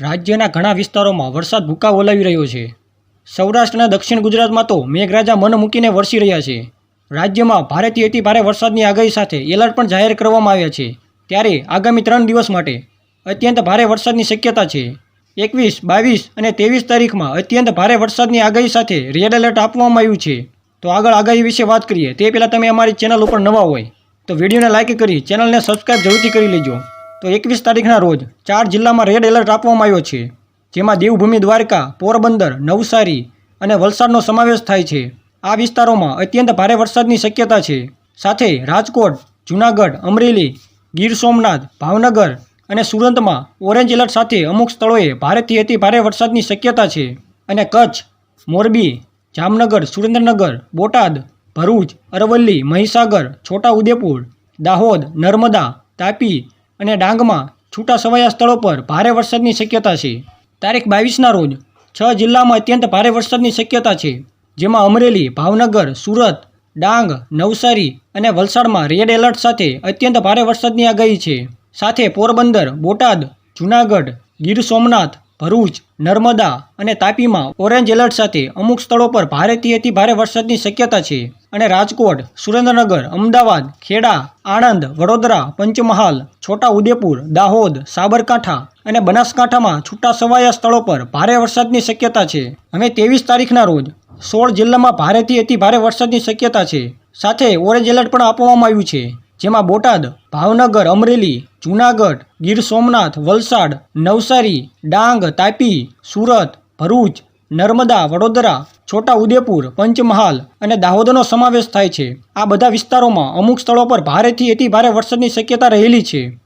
રાજ્યના ઘણા વિસ્તારોમાં વરસાદ ભૂકા બોલાવી રહ્યો છે. સૌરાષ્ટ્રના દક્ષિણ ગુજરાતમાં તો મેઘરાજા મન મૂકીને વરસી રહ્યા છે. રાજ્યમાં ભારેથી અતિ ભારે વરસાદની આગાહી સાથે એલર્ટ પણ જાહેર કરવામાં આવ્યા છે. ત્યારે આગામી ત્રણ દિવસ માટે અત્યંત ભારે વરસાદની શક્યતા છે. એકવીસ, બાવીસ અને ત્રેવીસ તારીખમાં અત્યંત ભારે વરસાદની આગાહી સાથે રેડ એલર્ટ આપવામાં આવ્યું છે. તો આગળ આગાહી વિશે વાત કરીએ, તે પહેલાં તમે અમારી ચેનલ ઉપર નવા હોય તો વિડીયોને લાઇક કરી, ચેનલને સબસ્ક્રાઇબ જરૂરથી કરી લેજો. તો એકવીસ તારીખના રોજ ચાર જિલ્લામાં રેડ એલર્ટ આપવામાં આવ્યો છે, જેમાં દેવભૂમિ દ્વારકા, પોરબંદર, નવસારી અને વલસાડનો સમાવેશ થાય છે. આ વિસ્તારોમાં અત્યંત ભારે વરસાદની શક્યતા છે. સાથે રાજકોટ, જૂનાગઢ, અમરેલી, ગીર સોમનાથ, ભાવનગર અને સુરતમાં ઓરેન્જ એલર્ટ સાથે અમુક સ્થળોએ ભારેથી અતિ ભારે વરસાદની શક્યતા છે. અને કચ્છ, મોરબી, જામનગર, સુરેન્દ્રનગર, બોટાદ, ભરૂચ, અરવલ્લી, મહીસાગર છોટા ઉદેપુર દાહોદ, નર્મદા, તાપી અને ડાંગમાં છૂટા છવાયા સ્થળો પર ભારે વરસાદની શક્યતા છે. તારીખ બાવીસના રોજ છ જિલ્લામાં અત્યંત ભારે વરસાદની શક્યતા છે, જેમાં અમરેલી, ભાવનગર, સુરત, ડાંગ, નવસારી અને વલસાડમાં રેડ એલર્ટ સાથે અત્યંત ભારે વરસાદની આગાહી છે. સાથે પોરબંદર, બોટાદ, જૂનાગઢ, ગીર સોમનાથ ભરૂચ, નર્મદા અને તાપીમાં ઓરેન્જ એલર્ટ સાથે અમુક સ્થળો પર ભારેથી ભારે વરસાદની શક્યતા છે. અને રાજકોટ, સુરેન્દ્રનગર, અમદાવાદ, ખેડા, આણંદ, વડોદરા, પંચમહાલ છોટા ઉદેપુર દાહોદ, સાબરકાંઠા અને બનાસકાંઠામાં છૂટા છવાયા સ્થળો પર ભારે વરસાદની શક્યતા છે. હવે ત્રેવીસ તારીખના રોજ સોળ જિલ્લામાં ભારેથી ભારે વરસાદની શક્યતા છે. સાથે ઓરેન્જ એલર્ટ પણ આપવામાં આવ્યું છે. જેમાં બોટાદ, ભાવનગર, અમરેલી, જૂનાગઢ, ગીર સોમનાથ, વલસાડ, નવસારી, ડાંગ, તાપી, સુરત, ભરૂચ, નર્મદા, વડોદરા છોટા ઉદેપુર પંચમહાલ અને દાહોદનો સમાવેશ થાય છે. આ બધા વિસ્તારોમાં અમુક સ્થળો પર ભારેથી અતિ ભારે વરસાદની શક્યતા રહેલી છે.